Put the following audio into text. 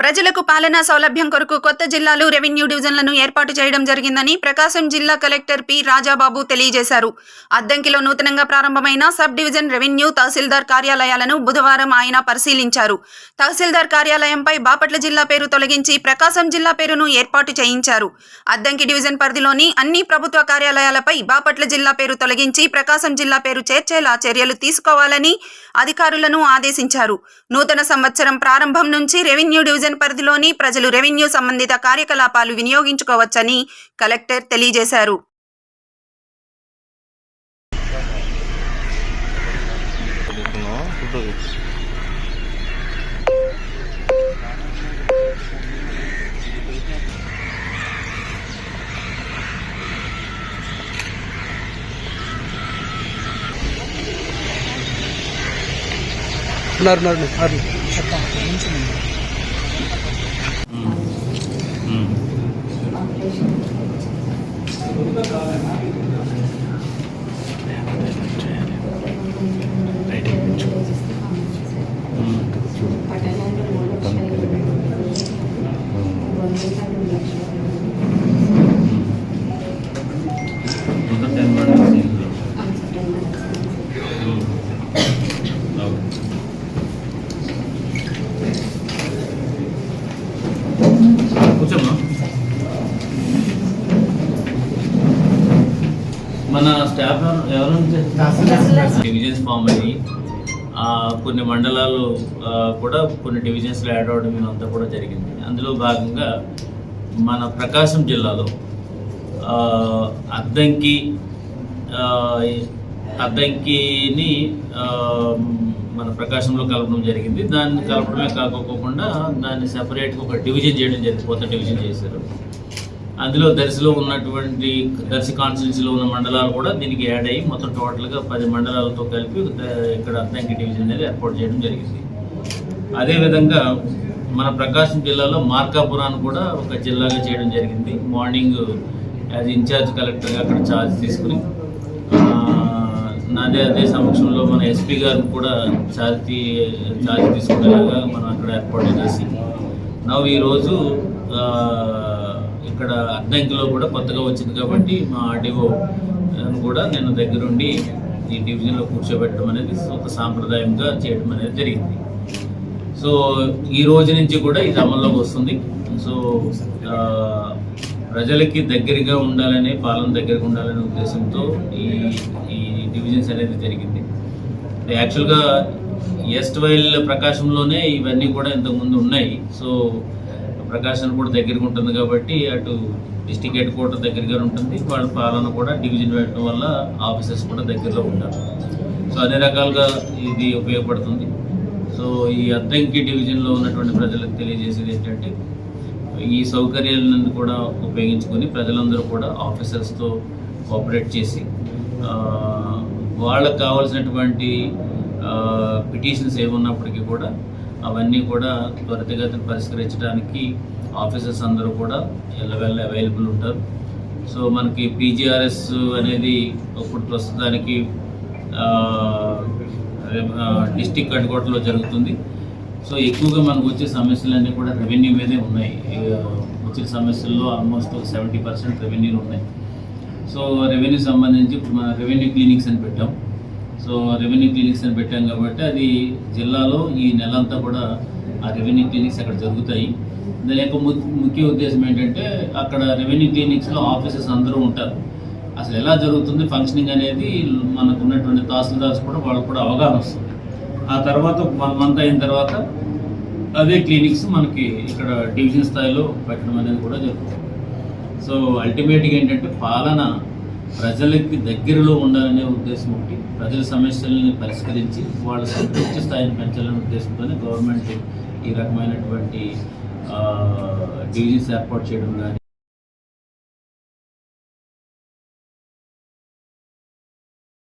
ప్రజలకు పాలనా సౌలభ్యం కొరకు కొత్త జిల్లాలు రెవెన్యూ డివిజన్లను ఏర్పాటు చేయడం జరిగిందని ప్రకాశం జిల్లా కలెక్టర్ పి రాజాబాబు తెలియజేశారు. అద్దంకిలో నూతనంగా ప్రారంభమైన సబ్ డివిజన్ రెవెన్యూ తహసీల్దార్ కార్యాలయాలను బుధవారం ఆయన పరిశీలించారు. తహసీల్దార్ కార్యాలయంపై బాపట్ల జిల్లా పేరు తొలగించి ప్రకాశం జిల్లా పేరును ఏర్పాటు చేయించారు. అద్దంకి డివిజన్ పరిధిలోని అన్ని ప్రభుత్వ కార్యాలయాలపై బాపట్ల జిల్లా పేరు తొలగించి ప్రకాశం జిల్లా పేరు చేర్చేలా చర్యలు తీసుకోవాలని అధికారులను ఆదేశించారు. నూతన సంవత్సరం ప్రారంభం నుంచి రెవెన్యూ డివిజన్ పరిధిలోని ప్రజలు రెవెన్యూ సంబంధిత కార్యకలాపాలు వినియోగించుకోవచ్చని కలెక్టర్ తెలియజేశారు. తీసుకున్నావా ఫోటో ఉన్నారు. మన స్టాఫ్ ఎవరు డివిజన్స్ ఫామ్ అయ్యి కొన్ని మండలాలు కూడా కొన్ని డివిజన్స్లో యాడ్ అవ్వడం ఇదంతా కూడా జరిగింది. అందులో భాగంగా మన ప్రకాశం జిల్లాలో అద్దంకి అద్దంకిని మన ప్రకాశంలో కలపడం జరిగింది. దాన్ని కలపడమే కాకోకుండా దాన్ని సెపరేట్గా ఒక డివిజన్ చేయడం జరిగింది. కొత్త డివిజన్ చేశారు. అందులో దర్శిలో ఉన్నటువంటి దర్శి కాన్స్టిట్యూన్సీలో ఉన్న మండలాలు కూడా దీనికి యాడ్ అయ్యి మొత్తం టోటల్గా పది మండలాలతో కలిపి ఇక్కడ అద్దంకి డివిజన్ అనేది ఏర్పాటు చేయడం జరిగింది. అదేవిధంగా మన ప్రకాశం జిల్లాలో మార్కాపురాన్ని కూడా ఒక జిల్లాగా చేయడం జరిగింది. మార్నింగ్ యాజ్ ఇన్ఛార్జ్ కలెక్టర్గా అక్కడ ఛార్జ్ తీసుకుని నాదే అదే సమక్షంలో మన ఎస్పీ గారిని కూడా ఛార్జ్ తీ- ఛార్జ్ తీసుకునేలాగా మనం అక్కడ ఏర్పాటు చేసి నవ్వు ఈరోజు ఇక్కడ అద్దంకిలో కూడా కొత్తగా వచ్చింది కాబట్టి మా ఆర్డీఓ కూడా నేను దగ్గరుండి ఈ డివిజన్లో కూర్చోబెట్టడం అనేది ఒక సాంప్రదాయంగా చేయడం అనేది జరిగింది. సో ఈ రోజు నుంచి కూడా ఇది అమల్లోకి వస్తుంది. సో ప్రజలకి దగ్గరగా ఉండాలనే పాలన దగ్గరగా ఉండాలనే ఉద్దేశంతో ఈ ఈ డివిజన్స్ అనేది జరిగింది. యాక్చువల్గా ఎస్ట్ వైల్ ప్రకాశంలోనే ఇవన్నీ కూడా ఇంతకుముందు ఉన్నాయి. సో ప్రకాశం కూడా దగ్గరగా ఉంటుంది కాబట్టి అటు డిస్టిక్ హెడ్ క్వార్టర్ దగ్గరగా ఉంటుంది. వాళ్ళ పాలన కూడా డివిజన్ పెట్టడం వల్ల ఆఫీసర్స్ కూడా దగ్గరలో ఉంటారు. సో అన్ని రకాలుగా ఇది ఉపయోగపడుతుంది. సో ఈ అద్దంకి డివిజన్లో ఉన్నటువంటి ప్రజలకు తెలియజేసేది ఏంటంటే ఈ సౌకర్యాలను కూడా ఉపయోగించుకొని ప్రజలందరూ కూడా ఆఫీసర్స్తో కోఆపరేట్ చేసి వాళ్ళకు కావాల్సినటువంటి పిటిషన్స్ ఏమున్నప్పటికీ కూడా అవన్నీ కూడా త్వరితగతిని పరిష్కరించడానికి ఆఫీసర్స్ అందరూ కూడా ఎల్లవెల్ల అవైలబుల్ ఉంటారు. సో మనకి పీజీఆర్ఎస్ అనేది ఇప్పుడు ప్రస్తుతానికి డిస్టిక్ హెడ్ క్వార్టర్లో జరుగుతుంది. సో ఎక్కువగా మనకు వచ్చే సమస్యలన్నీ కూడా రెవెన్యూ మీదే ఉన్నాయి. వచ్చిన సమస్యల్లో ఆల్మోస్ట్ సెవెంటీ పర్సెంట్ రెవెన్యూలు ఉన్నాయి. సో రెవెన్యూ సంబంధించి ఇప్పుడు మన రెవెన్యూ క్లినిక్స్ అని పెట్టాం. సో రెవెన్యూ క్లినిక్స్ అని పెట్టాం కాబట్టి అది జిల్లాలో ఈ నెలంతా కూడా ఆ రెవెన్యూ క్లినిక్స్ అక్కడ జరుగుతాయి. దాని యొక్క ముఖ్య ఉద్దేశం ఏంటంటే అక్కడ రెవెన్యూ క్లినిక్స్లో ఆఫీసెస్ అందరూ ఉంటారు. అసలు ఎలా జరుగుతుంది ఫంక్షనింగ్ అనేది మనకు ఉన్నటువంటి తహసీల్దార్స్ కూడా వాళ్ళకు కూడా అవగాహన వస్తుంది. ఆ తర్వాత వన్ మంత్ అయిన తర్వాత అదే క్లినిక్స్ మనకి ఇక్కడ డివిజన్ స్థాయిలో పెట్టడం అనేది కూడా జరుగుతుంది. సో అల్టిమేట్గా ఏంటంటే పాలన ప్రజలకి దగ్గరలో ఉండాలనే ఉద్దేశం ఒకటి ప్రజల సమస్యలను పరిష్కరించి వాళ్ళ సంతృప్తి స్థాయిని పెంచాలనే ఉద్దేశంతోనే గవర్నమెంట్ ఈ రకమైనటువంటి డివిజన్స్ ఏర్పాటు చేయడం కానీ